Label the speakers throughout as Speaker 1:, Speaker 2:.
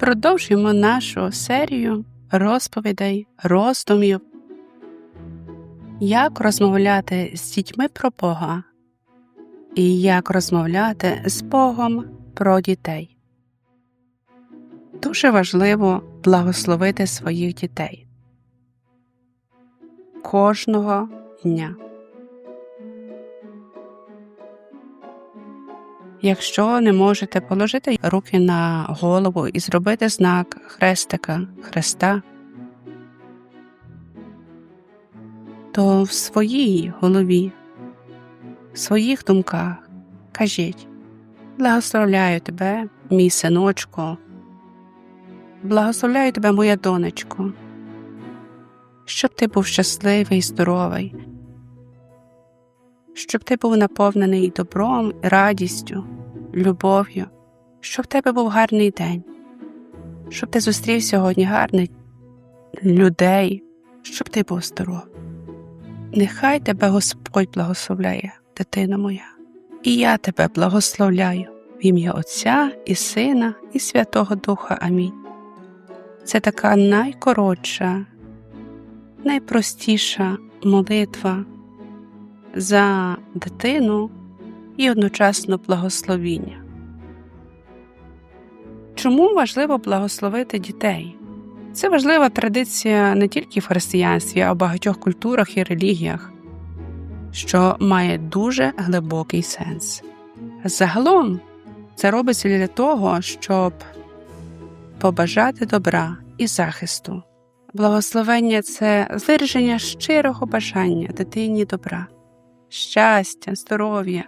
Speaker 1: Продовжуємо нашу серію розповідей, роздумів, як розмовляти з дітьми про Бога і як розмовляти з Богом про дітей. Дуже важливо благословити своїх дітей кожного дня. Якщо не можете положити руки на голову і зробити знак хрестика Христа, то в своїй голові, в своїх думках кажіть благословляю тебе, мій синочку, благословляю тебе, моя донечко, щоб ти був щасливий і здоровий. Щоб ти був наповнений добром, і радістю, любов'ю, щоб в тебе був гарний день, щоб ти зустрів сьогодні гарних людей, щоб ти був здоровий. Нехай тебе Господь благословляє, дитина моя, і я тебе благословляю в ім'я Отця і Сина, і Святого Духа. Амінь. Це така найкоротша, найпростіша молитва за дитину і одночасно благословіння. Чому важливо благословити дітей? Це важлива традиція не тільки в християнстві, а в багатьох культурах і релігіях, що має дуже глибокий сенс. Загалом це робиться для того, щоб побажати добра і захисту. Благословення це вираження щирого бажання дитині добра щастя, здоров'я.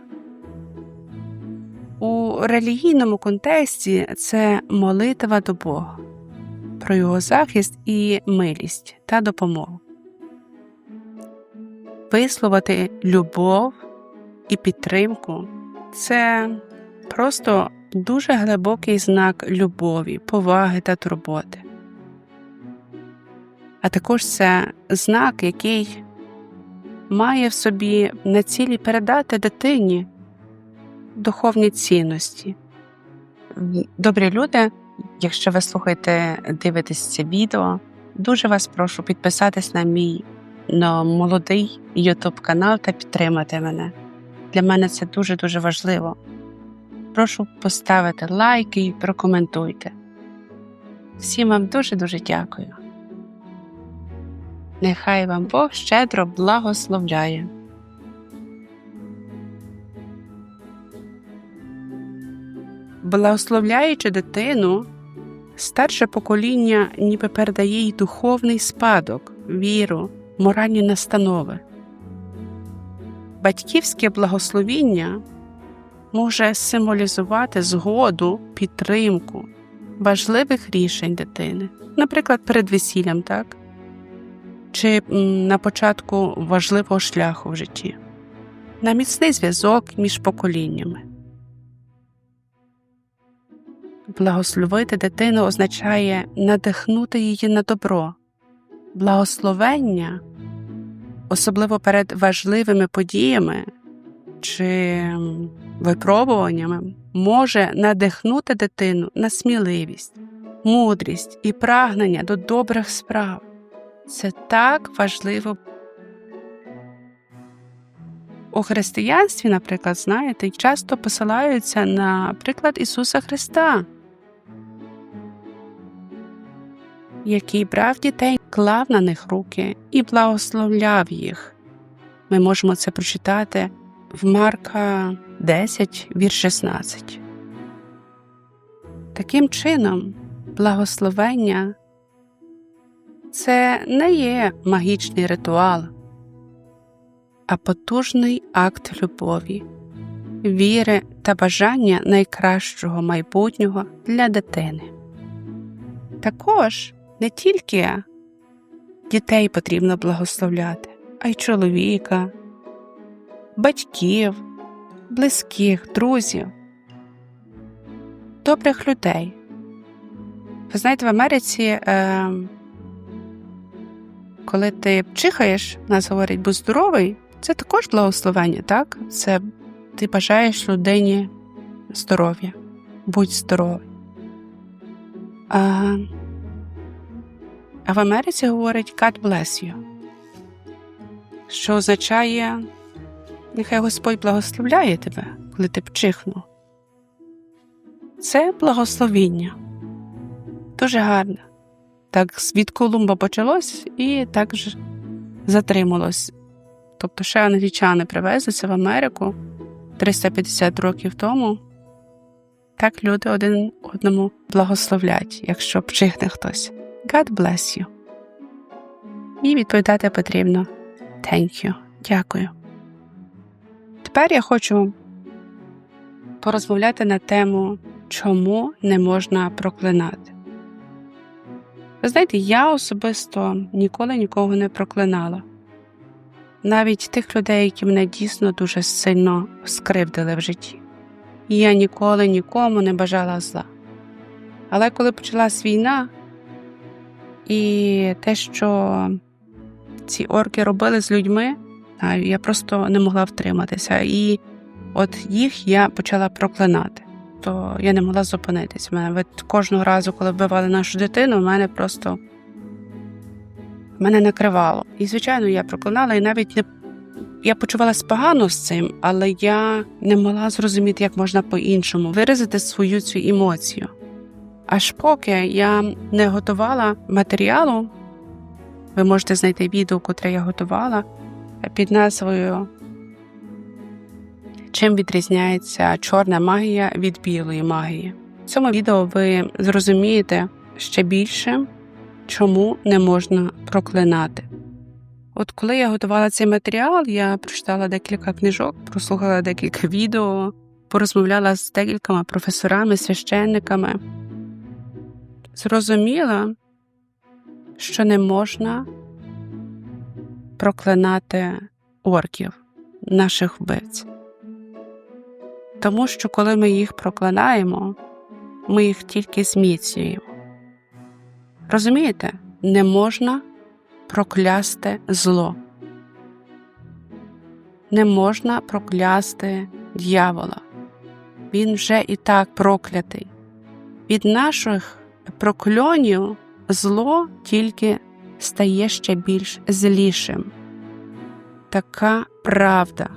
Speaker 1: У релігійному контексті це молитва до Бога про його захист і милість та допомогу. Висловити любов і підтримку це просто дуже глибокий знак любові, поваги та турботи. А також це знак, який має в собі на цілі передати дитині духовні цінності. Добрі люди, якщо ви слухаєте, дивитесь це відео, дуже вас прошу підписатись на мій на молодий YouTube канал та підтримати мене. Для мене це дуже-дуже важливо. Прошу поставити лайки і прокоментуйте. Всім вам дуже-дуже дякую. Нехай вам Бог щедро благословляє. Благословляючи дитину, старше покоління ніби передає їй духовний спадок, віру, моральні настанови. Батьківське благословіння може символізувати згоду, підтримку важливих рішень дитини, наприклад, перед весіллям, так? чи на початку важливого шляху в житті, на міцний зв'язок між поколіннями. Благословити дитину означає надихнути її на добро, благословення, особливо перед важливими подіями чи випробуваннями, може надихнути дитину на сміливість, мудрість і прагнення до добрих справ. Це так важливо. У християнстві, наприклад, знаєте, часто посилаються на приклад Ісуса Христа, який брав дітей, клав на них руки і благословляв їх. Ми можемо це прочитати в Марка 10, вірш 16. Таким чином, благословення це не є магічний ритуал, а потужний акт любові, віри та бажання найкращого майбутнього для дитини. Також не тільки дітей потрібно благословляти, а й чоловіка, батьків, близьких, друзів, добрих людей. Ви знаєте, в Америці. Е, коли ти чихаєш, нас говорять, будь здоровий, це також благословення, так? Це ти бажаєш людині здоров'я, будь здоровий. А, а в Америці говорить God bless you, що означає, нехай Господь благословляє тебе, коли ти вчихнув. Це благословіння. Дуже гарно. Так від Колумба почалось і так ж затрималось. Тобто ще англічани привезли це в Америку 350 років тому. Так люди один одному благословлять, якщо вчихне хтось. God bless you. І відповідати потрібно Thank you. Дякую. Тепер я хочу порозмовляти на тему, чому не можна проклинати. Ви знаєте, я особисто ніколи нікого не проклинала. Навіть тих людей, які мене дійсно дуже сильно скривдили в житті. І я ніколи нікому не бажала зла. Але коли почалась війна, і те, що ці орки робили з людьми, я просто не могла втриматися. І от їх я почала проклинати, то я не могла зупинитись. Мене від кожного разу, коли вбивали нашу дитину, в мене просто мене накривало. І, звичайно, я проклинала і навіть не. Я почувалася погано з цим, але я не могла зрозуміти, як можна по-іншому виразити свою цю емоцію. Аж поки я не готувала матеріалу, ви можете знайти відео, котре я готувала під назвою Чим відрізняється чорна магія від білої магії. В цьому відео ви зрозумієте ще більше, чому не можна проклинати. От коли я готувала цей матеріал, я прочитала декілька книжок, прослухала декілька відео, порозмовляла з декількома професорами, священниками. Зрозуміла, що не можна проклинати орків, наших вбивців. Тому що коли ми їх проклинаємо, ми їх тільки зміцнюємо. Розумієте, не можна проклясти зло, не можна проклясти дьявола. Він вже і так проклятий. Від наших прокльонів зло тільки стає ще більш злішим. Така правда.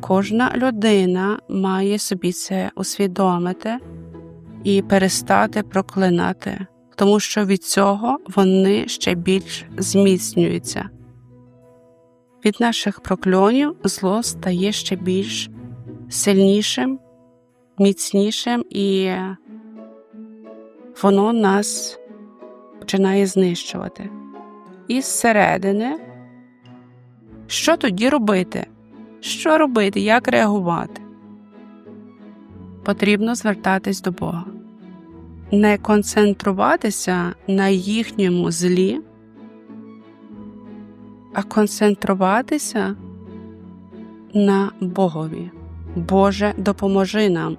Speaker 1: Кожна людина має собі це усвідомити і перестати проклинати, тому що від цього вони ще більш зміцнюються. Від наших прокльонів зло стає ще більш сильнішим, міцнішим, і воно нас починає знищувати. І зсередини, що тоді робити? Що робити, як реагувати? Потрібно звертатись до Бога, не концентруватися на їхньому злі, а концентруватися на Богові. Боже, допоможи нам,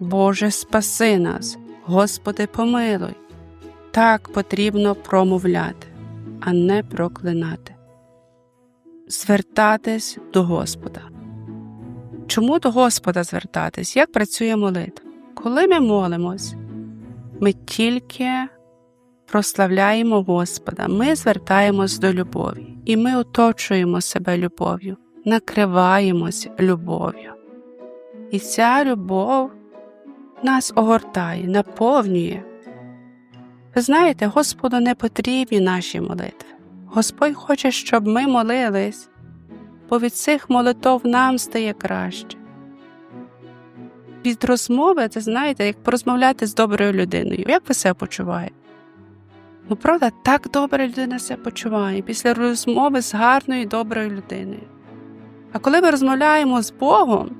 Speaker 1: Боже, спаси нас, Господи, помилуй. Так потрібно промовляти, а не проклинати звертатись до Господа. Чому до Господа звертатись? Як працює молитва? Коли ми молимось, ми тільки прославляємо Господа, ми звертаємось до любові, і ми оточуємо себе любов'ю, накриваємось любов'ю. І ця любов нас огортає, наповнює. Ви знаєте, Господу не потрібні наші молитви. Господь хоче, щоб ми молились, бо від цих молитов нам стає краще. Від розмови, це знаєте, як порозмовляти з доброю людиною. Як ви себе почуваєте? Ну, правда, так добра людина себе почуває після розмови з гарною доброю людиною. А коли ми розмовляємо з Богом,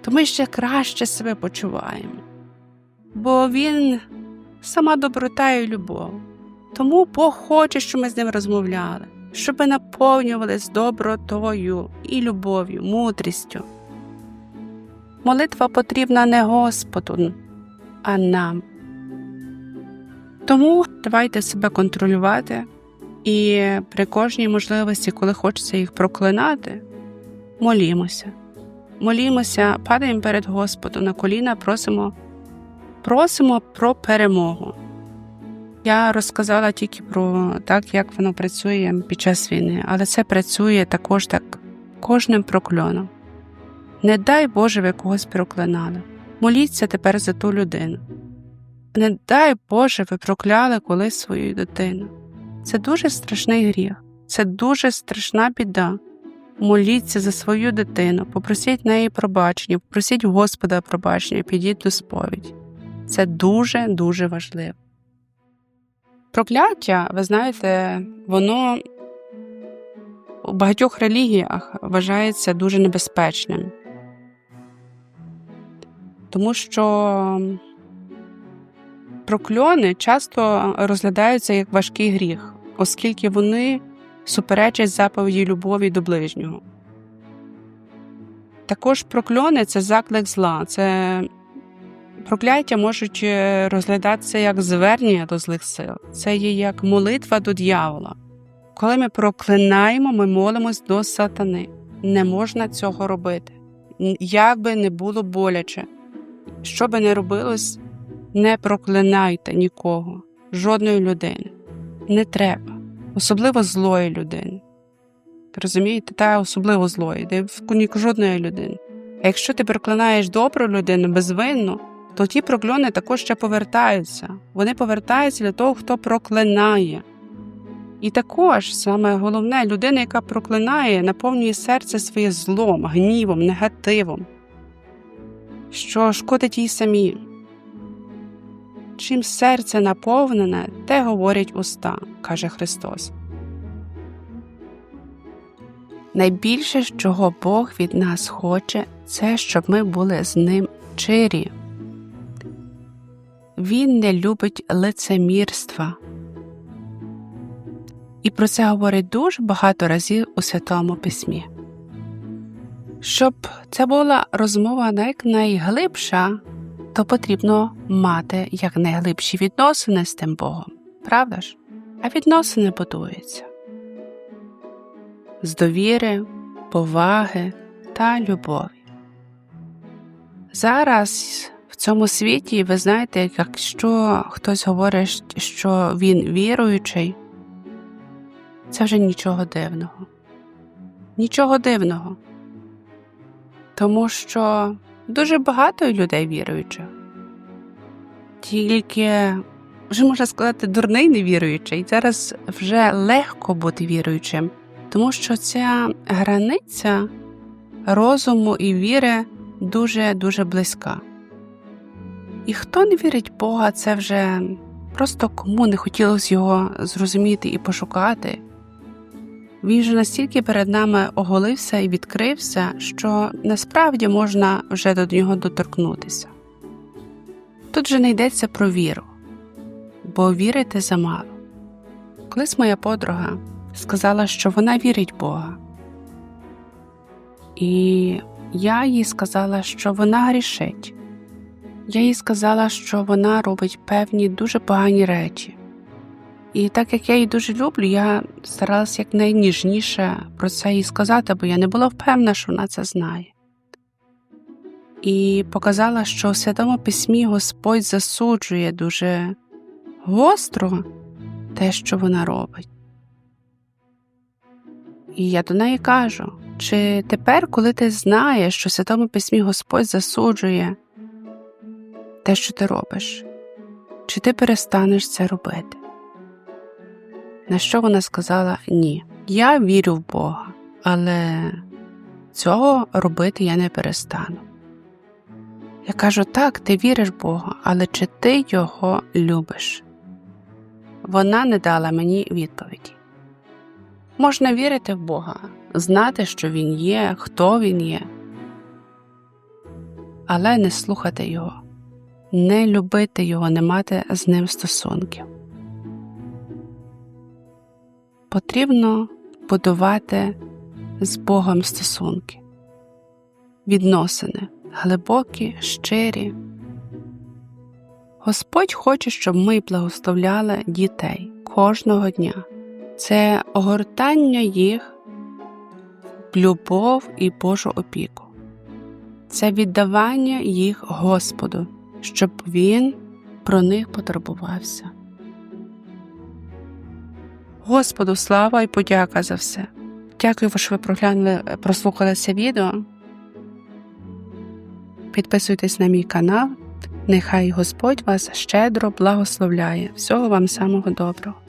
Speaker 1: то ми ще краще себе почуваємо, бо Він сама доброта і любов. Тому Бог хоче, щоб ми з ним розмовляли, щоб ми наповнювалися добротою і любов'ю, мудрістю. Молитва потрібна не Господу, а нам. Тому давайте себе контролювати і при кожній можливості, коли хочеться їх проклинати, молімося. Молімося, падаємо перед Господом на коліна, просимо, просимо про перемогу Я розказала тільки про так, як воно працює під час війни, але це працює також так кожним прокльоном. Не дай Боже, ви когось проклинали. Моліться тепер за ту людину. Не дай Боже, ви прокляли колись свою дитину. Це дуже страшний гріх, це дуже страшна біда. Моліться за свою дитину, попросіть неї пробачення, попросіть Господа пробачення, підіть до сповіді. Це дуже-дуже важливо. Прокляття, ви знаєте, воно у багатьох релігіях вважається дуже небезпечним, тому що прокльони часто розглядаються як важкий гріх, оскільки вони суперечать заповіді любові до ближнього. Також прокльони це заклик зла, це прокляття можуть е, розглядатися як звернення до злих сил, це є як молитва до дьявола. Коли ми проклинаємо, ми молимось до сатани. Не можна цього робити. Як би не було боляче, що би не робилось, не проклинайте нікого, жодної людини. Не треба, особливо злої людини. Розумієте, та особливо злої, де жодної людини. А якщо ти проклинаєш добру людину безвинно, то ті прокльони також ще повертаються. Вони повертаються для того, хто проклинає. І також саме головне, людина, яка проклинає, наповнює серце своє злом, гнівом, негативом, що шкодить їй самі. Чим серце наповнене, те говорять уста, каже Христос. Найбільше, чого Бог від нас хоче, це щоб ми були з ним чирі. Він не любить лицемірства. І про це говорить дуже багато разів у Святому Письмі. Щоб це була розмова найглибша, то потрібно мати якнайглибші відносини з тим Богом, правда ж? А відносини будуються з довіри, поваги та любові. Зараз в цьому світі, ви знаєте, якщо хтось говорить, що він віруючий, це вже нічого дивного. Нічого дивного. Тому що дуже багато людей віруючих. Тільки, вже можна сказати, дурний невіруючий. Зараз вже легко бути віруючим, тому що ця границя розуму і віри дуже-дуже близька. І хто не вірить Бога, це вже просто кому не хотілося його зрозуміти і пошукати. Він же настільки перед нами оголився і відкрився, що насправді можна вже до нього доторкнутися. Тут же не йдеться про віру, бо вірити замало. Колись моя подруга сказала, що вона вірить Бога, і я їй сказала, що вона грішить. Я їй сказала, що вона робить певні дуже погані речі. І так як я її дуже люблю, я старалася якнайніжніше про це їй сказати, бо я не була впевнена, що вона це знає. І показала, що в Святому Письмі Господь засуджує дуже гостро те, що вона робить. І я до неї кажу: чи тепер, коли ти знаєш, що в Святому Письмі Господь засуджує те, що ти робиш, чи ти перестанеш це робити? На що вона сказала ні. Я вірю в Бога, але цього робити я не перестану. Я кажу так, ти віриш в Бога, але чи ти його любиш? Вона не дала мені відповіді. Можна вірити в Бога, знати, що Він є, хто Він є, але не слухати Його, не любити Його, не мати з ним стосунків потрібно будувати з Богом стосунки, відносини глибокі, щирі. Господь хоче, щоб ми благословляли дітей кожного дня. Це огортання їх в любов і Божу опіку, це віддавання їх Господу, щоб Він про них потурбувався. Господу слава і подяка за все. Дякую, що ви проглянули, прослухали це відео. Підписуйтесь на мій канал. Нехай Господь вас щедро благословляє. Всього вам самого доброго.